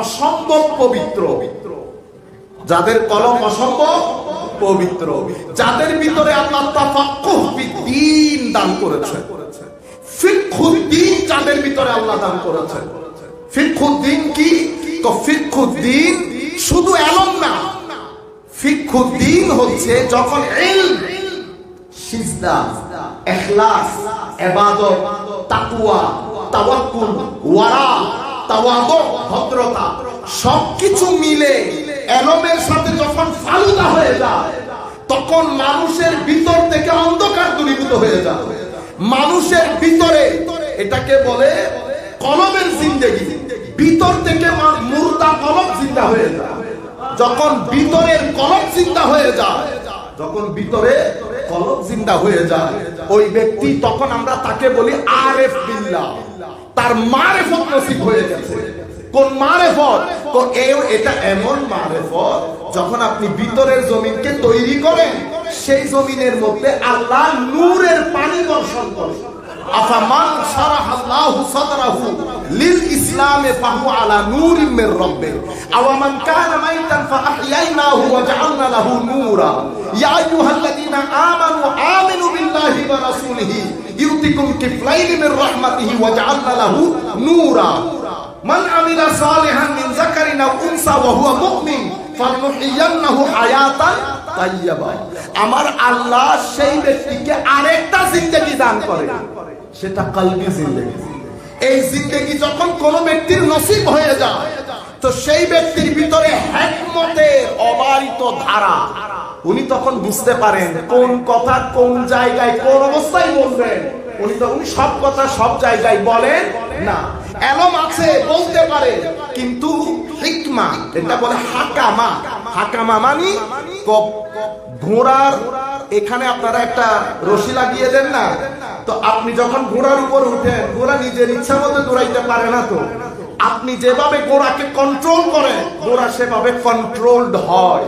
অসম্ভব পবিত্র। যাদের কলম অসম্ভব, পবিত্র। যাদের ভিতরে আল্লাহ দান করেছেন ফিকহুদ্দিন যাদের ভিতরে আল্লাহ দান করেছেন ফিকহুদ্দিন কি? তো ফিকহুদ্দিন শুধু এলম না। ফিকহুদ্দিন হচ্ছে যখন ইলম, সিজদা ইখলাস ইবাদত তাকওয়া, তাওয়াক্কুল, ওয়ারা ভদ্রতা, সবকিছু মিলে এলমের সাথে যখন ফালুদা হয়ে যায়, তখন মানুষের ভিতর থেকে অন্ধকার দূরীভূত হয়ে যায়। মানুষের ভিতরে এটাকে বলে কলমের জিন্দেগি। ভিতর থেকে মুর্দা কলম জিন্দা হয়ে যায়। যখন ভিতরের কলম জিন্দা হয়ে যায়, যখন ভিতরে কলম জিন্দা হয়ে যায়, ওই ব্যক্তি তখন আমরা তাকে বলি আরেফ বিল্লাহ। তার মারেফত নসিব হয়ে গেছে। কোন মারেফত? তো এটা এমন মারেফত, যখন আপনি ভিতরের জমিনকে তৈরি করেন, সেই জমিনের মধ্যে আল্লাহ নূরের পানি বর্ষণ করেন আফামান শারাহ আল্লাহু সাদরাহু লিল ইসলামে ফাহু আলা নূরিম মির রাব্বিহ। আও মান কানা মাইতান ফাআহইয়াইনাহু ওয়া জাআলনা লাহু নূরা। ইয়া আইয়ুহাল্লাযীনা আমানু আমিনু বিল্লাহি ওয়া রাসূলিহি। মান আমিলা সালিহান মিন যাকারিন আও উনসা ওয়া হুয়া মুমিন, ফালনুহিয়ান্নাহু আমার আল্লাহ সেই ব্যক্তিকে আরেকটা জিন্দেগি দান করে, সেটা কলবি জিন্দেগি। এই জিন্দেগি যখন কোন ব্যক্তির নসিব হয়ে যায়, তো সেই ব্যক্তির ভিতরে হ্যাকমতের অবারিত ধারা, উনি তখন বুঝতে পারেন কোন কথা কোন জায়গায় কোন অবস্থায় বলবেন। উনি তো উনি সব কথা সব জায়গায় বলেন না। এলম আছে, বলতে পারে, কিন্তু হিকমা এটা বলে হাকামা। হাকামা ঘোড়ার এখানে আপনারা একটা রশি লাগিয়ে দেন না? তো আপনি যখন ঘোড়ার উপর উঠেন, ঘোড়া নিজের ইচ্ছা মতো দৌড়াইতে পারে না তো। আপনি যেভাবে ঘোড়াকে কন্ট্রোল করেন, ঘোড়া সেভাবে কন্ট্রোলড হয়।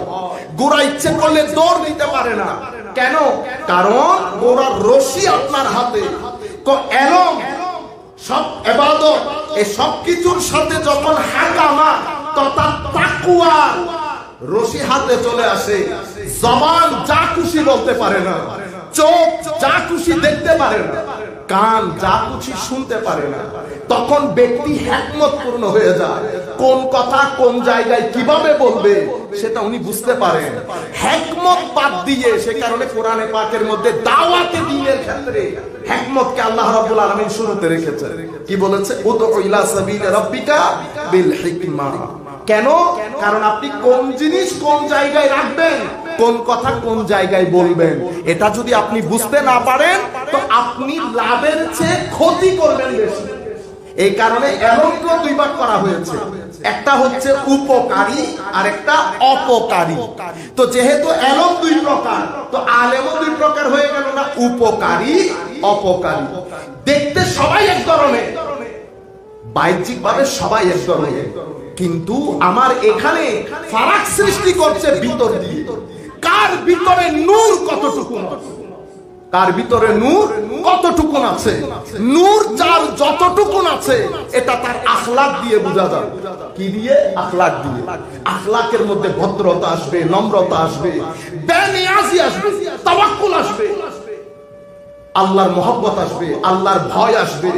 ঘোড়া ইচ্ছে করলে দৌড় দিতে পারে না। কেন? কারণ গোড়ার রশি আপনার হাতে। সব এবাদত এই সব কিছুর সাথে যখন হাঙ্গামা তথা রশি হাতে চলে আসে। জবান যা খুশি বলতে পারে না। চোখ যা খুশি দেখতে পারে না, কান যা খুশি শুনতে পারে না, তখন ব্যক্তি হ্যাকমত পূর্ণ হয়ে যায়। কোন কথা কোন জায়গায় কীভাবে বলবে, সেটা উনি বুঝতে পারেন। হ্যাকমত বাদ দিয়ে সে কারণে কোরআনে পাকের মধ্যে দাওয়াতে দিনের ক্ষেত্রে হ্যাকমতকে আল্লাহ রাব্বুল আলামিন শুরুতে রেখেছে। কি বলেছে? উদউ ইলা সাবিল রাব্বিকা বিল হিকমা। কেন? কারণ আপনি কোন জিনিস কোন জায়গায় রাখবেন কোন কথা কোন জায়গায় বলবেন? এটা যদি আপনি বুঝতে না পারেন, তো আপনি লাভের চেয়ে ক্ষতি করবেন বেশি। এই কারণে এমনকে দুই ভাগ করা হয়েছে। একটা হচ্ছে উপকারী আর একটা অপকারী। তো যেহেতু এলম দুই প্রকার, তো আলেমও দুই প্রকার হয়ে গেল না, উপকারী, অপকারী। দেখতে সবাই এক ধরনের। বাহ্যিক ভাবে সবাই এক ধরনের। কিন্তু আমার এখানে ফারাক সৃষ্টি করছে ভিতর দিয়ে। কার ভিতরে নূর কতটুকু কার ভিতরে নূর কতটুকুন আছে? নূর যার যতটুকুন আছে, এটা তার আখলাক দিয়ে বোঝা যাবে। কি দিয়ে? আখলাক দিয়ে। আখলাকের মধ্যে ভদ্রতা আসবে, নম্রতা আসবে, বেনিয়াজি আসবে, তাওয়াক্কুল আসবে। আল্লাহর মহব্বত আসবে, আল্লাহর ভয় আসবে।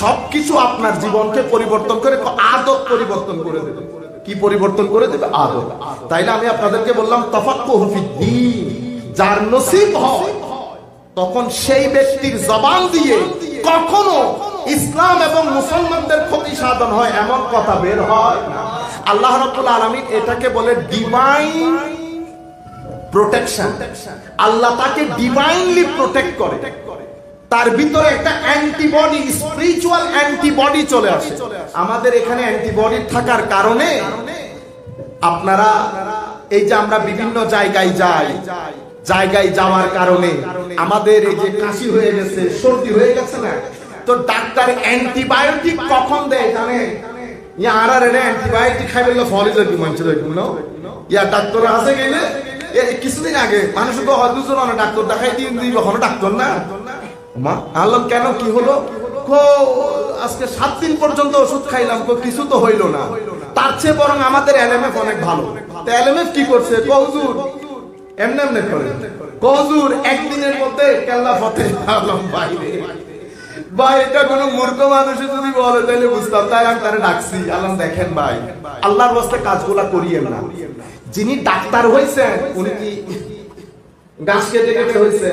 সবকিছু আপনার জীবনকে পরিবর্তন করে আদত পরিবর্তন করে দেবে। কি পরিবর্তন করে দেবে? আদত তাই না আমি আপনাদেরকে বললাম তফাক্কু যার নসিব হয়, তখন সেই ব্যক্তির জবান দিয়ে কখনো ইসলাম এবং মুসলমানদের ক্ষতি সাধন হয়, এমন কথা বের হয়। আল্লাহ রাব্বুল আলামিন এটাকে বলে ডিভাইন প্রোটেকশন আল্লাহ তাকে ডিভাইনলি প্রোটেক্ট করে। তার ভিতরে একটা অ্যান্টিবডি স্পিরিচুয়াল অ্যান্টিবডি চলে আসে। আমাদের এখানে অ্যান্টিবডি থাকার কারণে আপনারা এই যে আমরা বিভিন্ন জায়গায় যাই, জায়গায় যাওয়ার কারণে আমাদের এই যে কাশি হয়ে গেছে, সর্দি হয়ে গেছে না? তো ডাক্তার অ্যান্টিবায়োটিক কখন দেয় জানে? ইয়া আর আর অ্যান্টিবায়োটিক খাই বললে ফলই যাবি মানুষের এরকম না? ইয়া ডাক্তার আছে গেলে কিছুদিন আগে, মানুষ তো হয়তো ডাক্তার দেখাই দিন দিই কখনো ডাক্তার না? মা কেন? কি হলো? আজকে সাত দিন পর্যন্ত ওষুধ খাইলাম কিছু তো হইল না। তার চেয়ে বরং আমাদের এলএমএফ অনেক ভালো। এলএমএফ কি করছে? এমনি এমনি করে। একদিনের মধ্যে কেল্লা ফতে আলম বাইরে। ভাই, এটা কোন মূর্খ মানুষ যদি বলে তাহলে বুঝতাম। তাই আমি ডাকছি। আল্লাহ দেখেন ভাই, আল্লাহর বাস্তে কাজগুলা করিয়েন না। যিনি ডাক্তার হয়েছেন উনি কি গাছ কেটে কেটে হয়েছে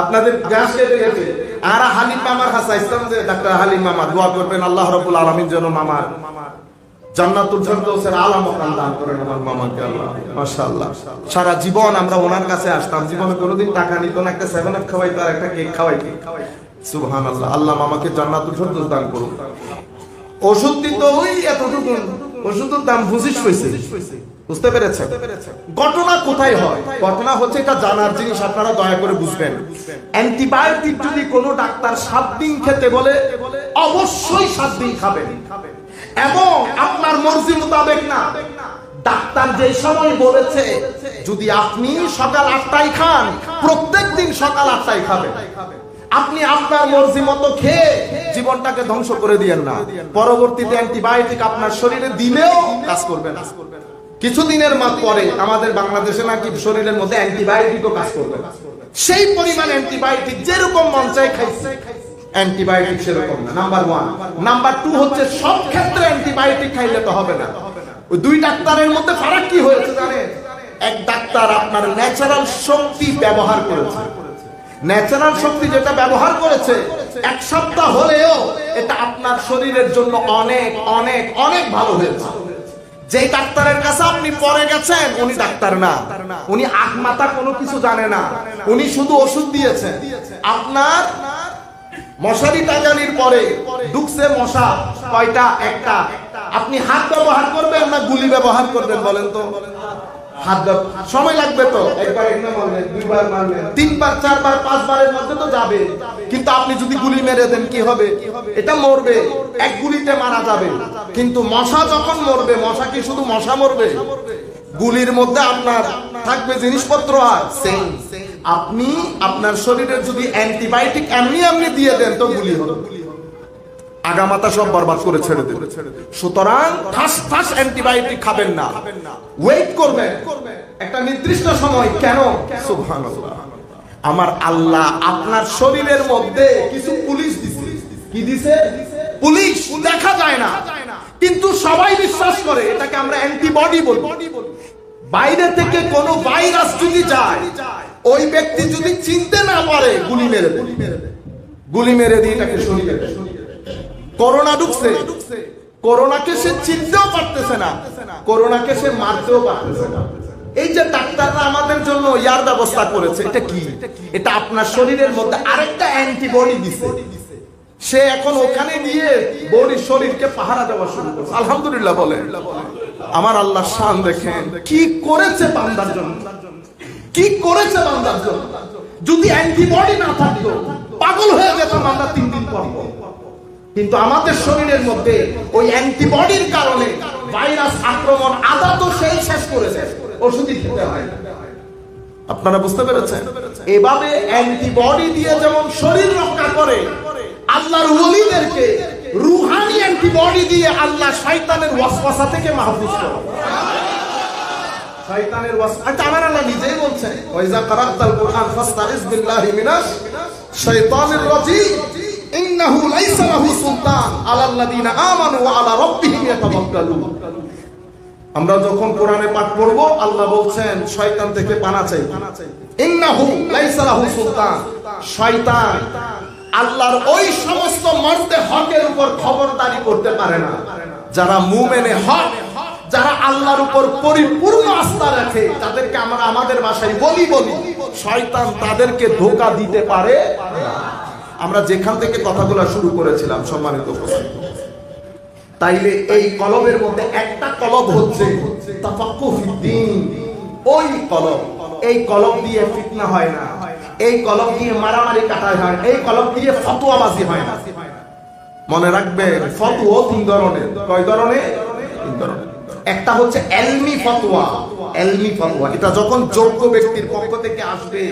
আপনাদের গাছ কেটে কেটে আর হালিম মামার কাছে আসতাম যে ডাক্তার হালিম মামা, দোয়া করবেন আল্লাহ রবুল আলমিন যেন মামার জান্নাতুল করেন আমার মামাকে আল্লাহ। সারা জীবন আমরা ওনার কাছে আসতাম। জীবনে কোনোদিন টাকা নিত না, একটা সেভেন একটা কেক সুবহানাল্লাহ। আল্লাহ মামাকে দান ওষুধ দিত ওই এতটুকু ওষুধের দাম পঁচিশ পয়সা বুঝতে পেরেছেন? ঘটনা কোথায় হয়? ঘটনা হচ্ছে এটা জানার জিনিস, আপনারা দয়া করে বুঝবেন। অ্যান্টিবায়োটিক যদি কোনো ডাক্তার সাত দিন খেতে বলে, অবশ্যই সাত দিন খাবেন। এবং আপনার মর্জি মোতাবেক না। ডাক্তার যে সময় বলেছে, যদি আপনি সকাল আটটায় খান, প্রত্যেক দিন সকাল আটটায় খাবেন। আপনি আপনার মর্জি মতো খেয়ে জীবনটাকে ধ্বংস করে দিয়েন না। পরবর্তীতে অ্যান্টিবায়োটিক আপনার শরীরে দিলেও কাজ করবে না। কিছুদিনের মাস পরে আমাদের বাংলাদেশে নাকি শরীরের মধ্যে অ্যান্টিবায়োটিকও কাজ করবে। সেই পরিমাণ অ্যান্টিবায়োটিক যেরকম মন চাই খাইছে, অ্যান্টিবায়োটিক সেরকম না। নাম্বার ওয়ান নাম্বার টু হচ্ছে সব ক্ষেত্রে অ্যান্টিবায়োটিক খাইলে তো হবে না। ওই দুই ডাক্তারের মধ্যে ফারাক কি হয়েছে জানেন? এক ডাক্তার আপনার ন্যাচারাল শক্তি ব্যবহার করেছে। ন্যাচারাল শক্তি যেটা ব্যবহার করেছে, এক সপ্তাহ হলেও এটা আপনার শরীরের জন্য অনেক অনেক অনেক ভালো হয়েছে। যে ডাক্তারের কাছে আপনি পরে গেছেন, উনি ডাক্তার না। উনি আখ মাথা কোনো কিছু জানে না। উনি শুধু ওষুধ দিয়েছেন। আপনার মশারি টাঙ্গানির পরে ঢুকছে মশা কয়টা? একটা। আপনি হাত ব্যবহার করবেন না গুলি ব্যবহার করবেন বলেন তো? হাত সময় লাগবে তো। একবার একবার দুইবার মারবেন তিনবার চারবার পাঁচবারের মধ্যে তো যাবে। কিন্তু আপনি যদি গুলি মেরে দেন কি হবে? এটা মরবে। এক গুলিতে মারা যাবে। কিন্তু মশা যখন মরবে মশা কি শুধু মশা মরবে? গুলির মধ্যে আপনার থাকবে জিনিসপত্র আর সেই আপনি আপনার শরীরে যদি অ্যান্টিবায়োটিক এমনি এমনি দিয়ে দেন তো গুলি হবে। আগামাতা সব বরবাদ করে ছেড়ে দেবে। সুতরাং ঠাস ঠাস অ্যান্টিবায়োটিক খাবেন না। ওয়েট করবেন। একটা নির্দিষ্ট সময় কেন? সুবহানাল্লাহ। আমার আল্লাহ আপনার শরীরের মধ্যে কিছু পুলিশ দিছে। কি দিছে? পুলিশ দেখা যায় না। কিন্তু সবাই বিশ্বাস করে, এটাকে আমরা অ্যান্টিবডি বলি। বাইরে থেকে কোনো ভাইরাস যদি যায়, ওই ব্যক্তি যদি চিনতে না পারে, গুলি মেরে গুলি মেরে দিয়ে তাকে শরীরে। করোনা ঢুকছে। করোনাকে সে চিনতেও পারতেছে না। করোনাকে সে মারতেও পারতেছে না। এই যে ডাক্তাররা আমাদের জন্য ইয়ার ব্যবস্থা করেছে, এটা কি? এটা আপনার শরীরের মধ্যে আরেকটা অ্যান্টিবডি দিছে। সে এখন ওখানে গিয়ে বডি শরীরকে পাহারা দেওয়া শুরু করছে। আলহামদুলিল্লাহ বলে আমার আল্লাহ শান দেখেন। কি করেছে বান্দার জন্য? কি করেছে বান্দার জন্য? যদি অ্যান্টিবডি না থাকতো, পাগল হয়ে যেত বান্দা তিন দিন পর। কিন্তু আমাদের শরীরের মধ্যে ওই অ্যান্টিবডির কারণে ভাইরাস আক্রমণ আদা তো সেই শেষ করেছে। ওষুধই খেতে হয়। আপনারা বুঝতে পেরেছেন? এভাবে অ্যান্টিবডি দিয়ে যেমন শরীর রক্ষা করে, আল্লাহর ওলিদেরকে রুহানি অ্যান্টিবডি দিয়ে আল্লাহ শয়তানের ওয়াসওয়াসা থেকে মাহফুজ করে শয়তানের ওয়াস আচ্ছা আমার আল্লাহ নিজেই বলছেন ওয়াইজা কারাতাল কুরআন ফাস্তাইজ বিল্লাহি মিনাশ শাইতানির রাজিম। ইন্নাহু লাইসা লাহু সুলতান আমানু ওয়া আলা রাব্বিহিম ইয়াতাওয়াক্কালুন। আমরা যখন কোরআনে পাঠ পড়ব, আল্লাহ বলছেন, শয়তান থেকে পানা চাই। ইন্নাহু লাইসা লাহু সুলতান, শয়তান আল্লাহর ওই সমস্ত মর্দে হকের উপর খবরদারি করতে পারে না। যারা মুমেনে হক, যারা আল্লাহর উপর পরিপূর্ণ আস্থা রাখে, তাদেরকে আমরা আমাদের ভাষায় বলি বলি, শয়তান তাদেরকে ধোকা দিতে পারে। আমরা যেখান থেকে কথাগুলো শুরু করেছিলাম, সম্মানিত তাইলে এই কলবের মধ্যে একটা কলব হচ্ছে। ওই কলব, এই কলব দিয়ে ফিতনা হয় না। এই কলব দিয়ে মারামারি কাটা হয় এই কলব দিয়ে ফতোয়াবাজি হয় না। মনে রাখবেন, ফতোয়া তিন ধরনের। কয় ধরনের? একটা হচ্ছে এলমি ফতোয়া এলমি ফতোয়া। এটা যখন যোগ্য ব্যক্তির পক্ষ থেকে আসবে,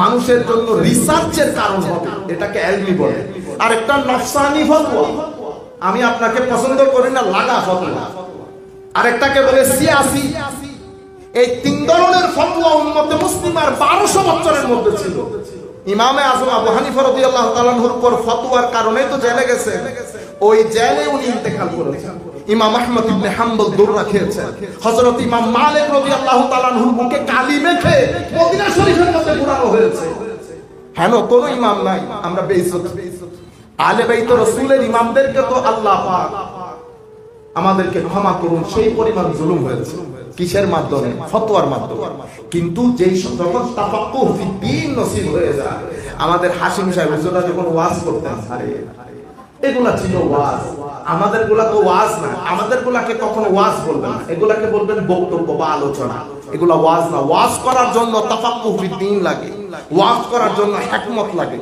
মানুষের জন্য রিসার্চের কারণ হবে, এটাকে এলমি বলে। আরেকটা নফসানি ফতোয়া, আমি আপনাকে পছন্দ করি না, লাগা ফতোয়া। আরেকটাকে বলে সিয়াসি। এই তিন ধরনের ফতোয়া মুসলিম আর বারোশো বছরের মধ্যে ছিল। ইমামে আজম আবু হানিফা রাদিয়াল্লাহু তাআলার উপর ফতোয়ার কারণেই তো জেলে গেছে। ওই জেলে উনি ইন্তেকাল করেছেন। ইমাম আহমদ ইবনে হাম্বল দৌড়া খেয়েছেন। ইমাম মালিক কালি মেখে মদিনা শরীফের মধ্যে হয়েছে। কোন ইমাম নাই, আমরা বেইজ্জত। আলে বাইত ইমামদেরকে তো আল্লাহ পাক আমাদেরকে ক্ষমা করুন, সেই পরিমাণ জুলুম হয়েছে। কিসের মাধ্যমে? ফতোয়ার মাধ্যমে। কিন্তু যেই যখন তাফাক্কুহ ফিদ্দীন নসিব হয়ে যায়, আমাদের হাসিম সাহেব যখন ওয়াজ করতেন, আরে, এগুলা ছিল ওয়াজ। আমাদেরগুলা তো ওয়াজ না আমাদের গুলাকে কখনো ওয়াজ বলবেন না। এগুলাকে বলবেন বক্তব্য বা আলোচনা। এগুলা ওয়াজ না। ওয়াজ করার জন্য তাফাক্কুহ দিন লাগে। ওয়াজ করার জন্য হিকমত লাগে।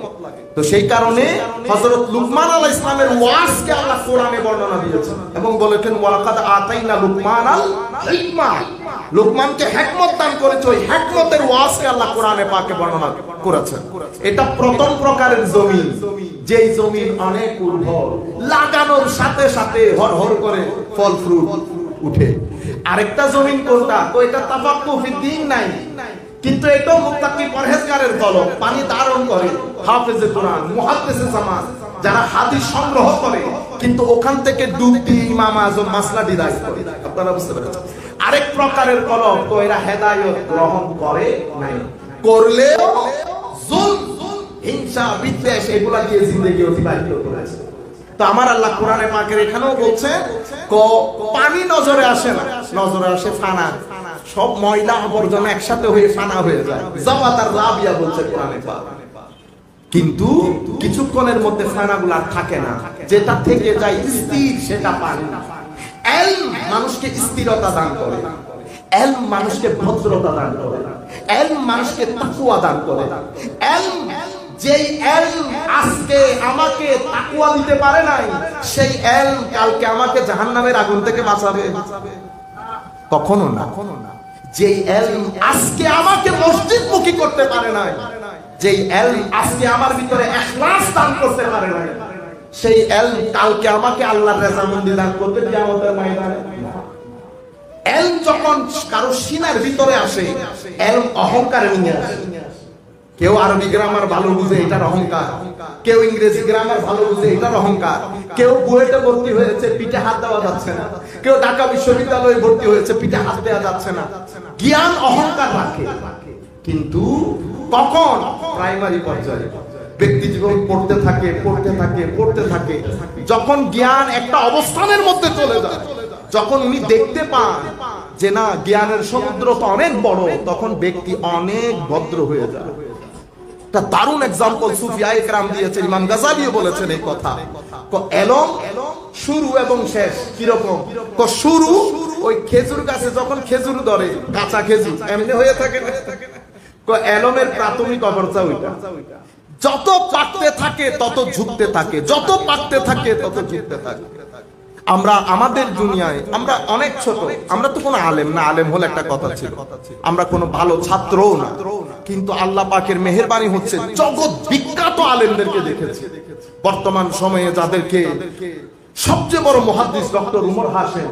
তো সেই কারণে হযরত লুকমান আলাইহিস ইসলামের ওয়াজকে আল্লাহ কোরআনে বর্ণনা দিয়েছেন এবং বলেছেন, ওয়ালাকাদ আতাইনা লুকমান আল হিকমা লুকমানকে হিকমত দান করেছে, ওই হিকমতের ওয়াজকে আল্লাহ কোরআনে পাকে বর্ণনা করেছেন। এটা প্রথম প্রকারের জমিন, যেই জমিন অনেক উর্বর, লাগানোর সাথে সাথে হর হর করে ফল ফ্রুট উঠে। আরেকটা জমিন কোনটা? এটা তাফাক্কু ফিদ্দিন নাই। কিন্তু এটাও মুত্তাকি পরহেজগারের কলম পানি ধারণ করে। হাফেজে কোরআন, মুহাদ্দিসে জামান যারা হাদিস সংগ্রহ করে, কিন্তু ওখান থেকে ডুব দিয়ে ইমাম আজম মাসলা ডিরাইভ করে। আপনারা বুঝতে পেরেছেন? আরেক প্রকারের কলম, তো এরা হেদায়েত গ্রহণ করে নাই। করলেও জুলম, হিংসা, বিদ্বেষ, এগুলা দিয়ে জিন্দেগি অতিবাহিত করেছে। তো আমার আল্লাহ কোরআনে পাকের এখানেও বলছে, ক, পানি নজরে আসে না, নজরে আসে ফানা। সব ময়লা আবর্জনা একসাথে হয়ে ফানা হয়ে যায়। বলছে কোরআনে কিন্তু কিছুক্ষণের মধ্যে ফানাগুলো আর থাকে না। যেটা থেকে যায় স্থির, সেটা পানি। মানুষকে স্থিরতা দান করে। মানুষকে ভদ্রতা দান করে। মানুষকে তাকুয়া দান করে। এল যেই আজকে আমাকে তাকুয়া দিতে পারে নাই, সেই এল কালকে আমাকে জাহান্নামের আগুন থেকে বাঁচাবে। কখনো না কখনো না। এল আজকে আমাকে মসজিদ মুখী করতে পারে নাই যে আজকে আমার ভিতরে এখলাস দান করতে পারে নাই, সেই কালকে আমাকে আল্লাহর রেজামন্দি দান করতে কিয়ামতের ময়দানে। যখন কারও সিনার ভিতরে আসে এল অহংকার নিয়ে আসে। কেউ আরবি গ্রামার ভালো বুঝে, এটার অহংকার। কেউ ইংরেজি গ্রামার ভালো বুঝে, এটার অহংকার। কেউ বুয়েটে ভর্তি হয়েছে, পিঠে হাত দেওয়া যাচ্ছে না। কেউ ঢাকা বিশ্ববিদ্যালয়ে ভর্তি হয়েছে, পিঠে হাত দেওয়া যাচ্ছে না। জ্ঞান অহংকার রাখে। কিন্তু কখন? প্রাইমারি পর্যায়ে। ব্যক্তি জীবন পড়তে থাকে পড়তে থাকে পড়তে থাকে। যখন জ্ঞান একটা অবস্থানের মধ্যে চলে যায়, যখন উনি দেখতে পান যে না, জ্ঞানের সমুদ্র তো অনেক বড়, তখন ব্যক্তি অনেক ভদ্র হয়ে যায়। একটা দারুণ এক্সাম্পল সুফিয়া একরাম দিয়েছেন, ইমাম গাজালিও বলেছেন এই কথা। শুরু এবং শেষ, কীরকম? শুরু, ওই খেজুর গাছে যখন খেজুর ধরে, কাঁচা খেজুর, এমনি হয়ে থাকে এলমের প্রাথমিক অবস্থা ওইটা। যত পাকতে থাকে, তত ঝুঁকতে থাকে, যত পাকতে থাকে, তত ঝুঁকতে থাকে। আমরা আমাদের দুনিয়ায়, আমরা অনেক ছোট, আমরা তো কোনো আলেম না, আলেম হলে একটা কথা ছিল। আমরা কোনো ভালো ছাত্রও না। কিন্তু আল্লাহ পাকের মেহেরবানি হচ্ছে জগৎ বিখ্যাত আলেমদেরকে দেখেছি। বর্তমান সময়ে যাদেরকে সবচেয়ে বড় মহাদ্দিস ডক্টর উমর হাসেন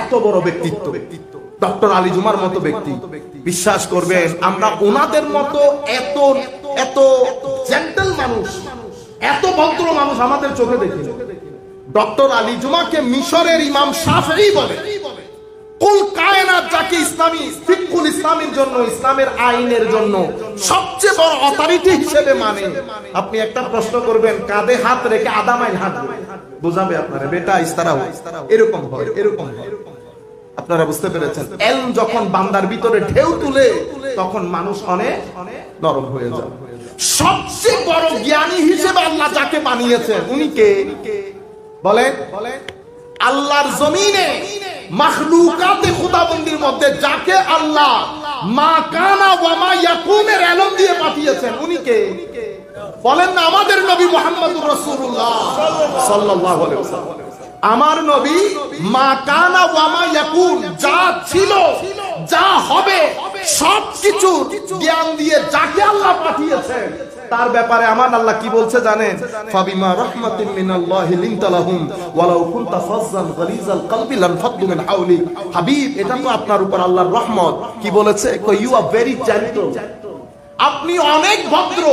এত বড় ব্যক্তিত্ব। ডক্টর আলী জুমার মতো ব্যক্তি। বিশ্বাস করবেন, আমরা ওনাদের মতো এত এত জেন্টেল মানুষ, এত ভদ্র মানুষ আমাদের চোখে দেখি ডক্টর আলী জুমাকে মিশরের ইমাম শাফেই বলে। কুল কায়নাত যাকে ইসলামী ফিকুল ইসলামের জন্য, ইসলামের আইনের জন্য সবচেয়ে বড় অথরিটি হিসেবে মানে। আপনি একটা প্রশ্ন করবেন, কাঁধে হাত রেখে আদামাইন হাত দেবেন। বুঝাবে আপনারা, বেটা, ইস্তারা হয় এরকম হয় এরকম হয়। আপনারা বুঝতে পেরেছেন? এল যখন বান্দার ভিতরে ঢেউ তুলে, তখন মানুষ অনেক নরম হয়ে যায়। সবচেয়ে বড় জ্ঞানী হিসেবে আল্লাহ যাকে বানিয়েছেন, উনি কে? বলেন, আল্লাহর জমিনে মাখলুকাতে খুদাবন্দির মধ্যে যাকে আল্লাহ মা কানা ওয়া মা ইয়াকুনের এলম দিয়ে পাঠিয়েছেন, উনি কে? বলেন না, আমাদের নবী মুহাম্মদুর রাসূলুল্লাহ সাল্লাল্লাহু আলাইহি ওয়াসাল্লাম। আমার নবী মা কানা ওয়া মা ইয়াকুন যা ছিল, যা হবে সবকিছু জ্ঞান দিয়ে যাকে আল্লাহ পাঠিয়েছেন তার ব্যাপারে আমার আল্লাহ কি বলছে জানেন? ফাবিমা রাহমাতিন মিনাল্লাহি লিনতা লাহুম, ওয়ালাউ কুনতা ফাজ্জান গালিজাল কলবি লানফাদ্দু মিন হাওলি। হাবিব, এটা তো আপনার উপর আল্লাহর রহমত। কি বলেছে? ইউ আর ভেরি জেন্টল আপনি অনেক ভদ্র।